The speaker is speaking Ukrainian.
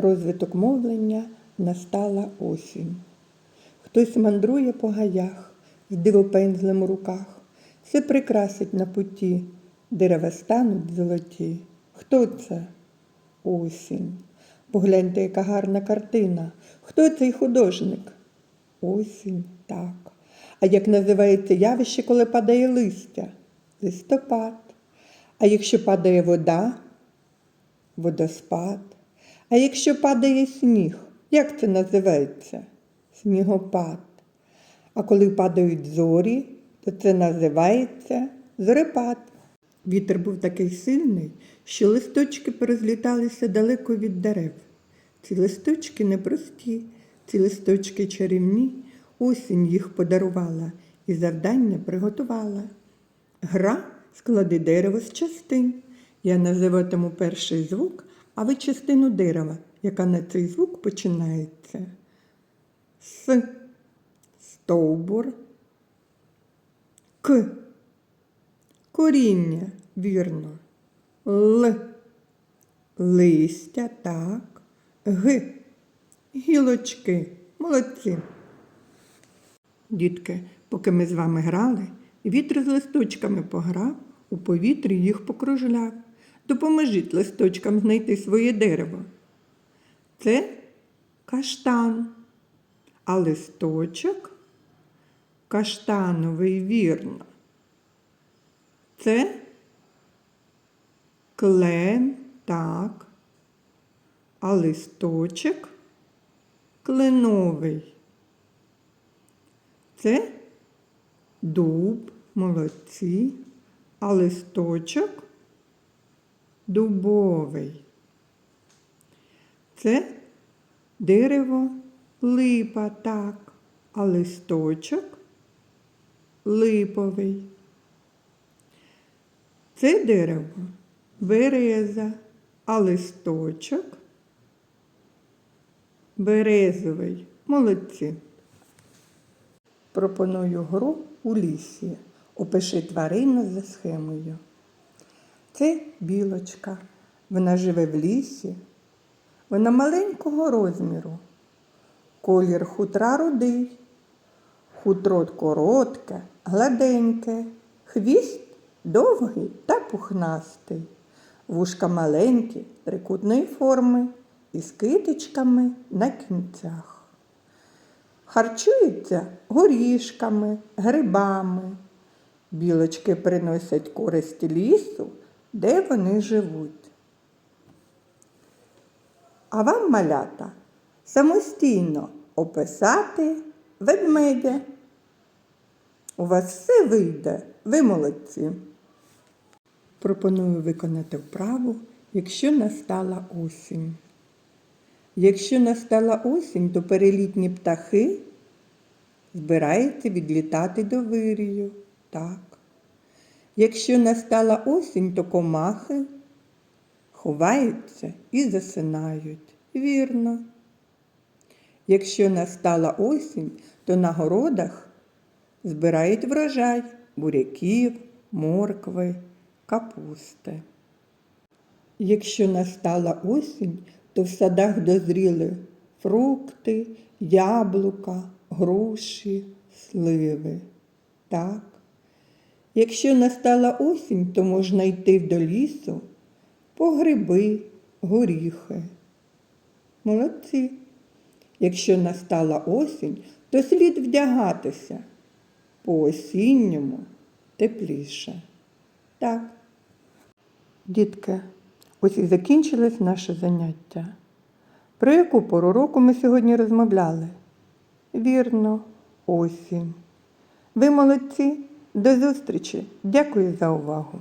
розвиток мовлення настала осінь. Хтось мандрує по гаях з дивопензлем у руках, все прикрасить на путі, дерева стануть золоті. Хто це? Осінь. Погляньте, яка гарна картина. Хто цей художник? Осінь, так. А як називається явище, коли падає листя? Листопад. А якщо падає вода? Водоспад. А якщо падає сніг, як це називається? Снігопад. А коли падають зорі, то це називається зорепад. Вітер був такий сильний, що листочки порозліталися далеко від дерев. Ці листочки непрості, ці листочки чарівні, осінь їх подарувала і завдання приготувала. Гра склади дерево з частин. Я називатиму перший звук, а ви частину дерева, яка на цей звук починається. С. Стовбур. К. Коріння, вірно. Л. Листя, так. Г. Гілочки. Молодці. Дітки, поки ми з вами грали, вітер з листочками пограв, у повітрі їх покружляв. Допоможіть листочкам знайти своє дерево. Це каштан, а листочок каштановий вірно. Це клен, так, а листочок кленовий. Це дуб, молодці, а листочок дубовий. Це дерево липа, так, а листочок липовий. Це дерево береза, а листочок березовий. Молодці. Пропоную гру у лісі. Опиши тварину за схемою. Це білочка. Вона живе в лісі. Вона маленького розміру. Колір хутра рудий. Хутро коротке, гладеньке, хвіст довгий та пухнастий. Вушка маленькі, трикутної форми із китичками на кінцях. Харчується горішками, грибами. Білочки приносять користь лісу, де вони живуть. А вам, малята, самостійно описати ведмедя. У вас все вийде, ви молодці. Пропоную виконати вправу, якщо настала осінь. Якщо настала осінь, то перелітні птахи збираються відлітати до вирію. Так. Якщо настала осінь, то комахи ховаються і засинають. Вірно. Якщо настала осінь, то на городах збирають врожай буряків, моркви, капусти. Якщо настала осінь, то в садах дозріли фрукти, яблука, груші, сливи. Так. Якщо настала осінь, то можна йти до лісу по гриби, горіхи. Молодці. Якщо настала осінь, то слід вдягатися по осінньому тепліше. Так. Дітки, ось і закінчилось наше заняття. Про яку пору року ми сьогодні розмовляли? Вірно, осінь. Ви молодці. До зустрічі. Дякую за увагу.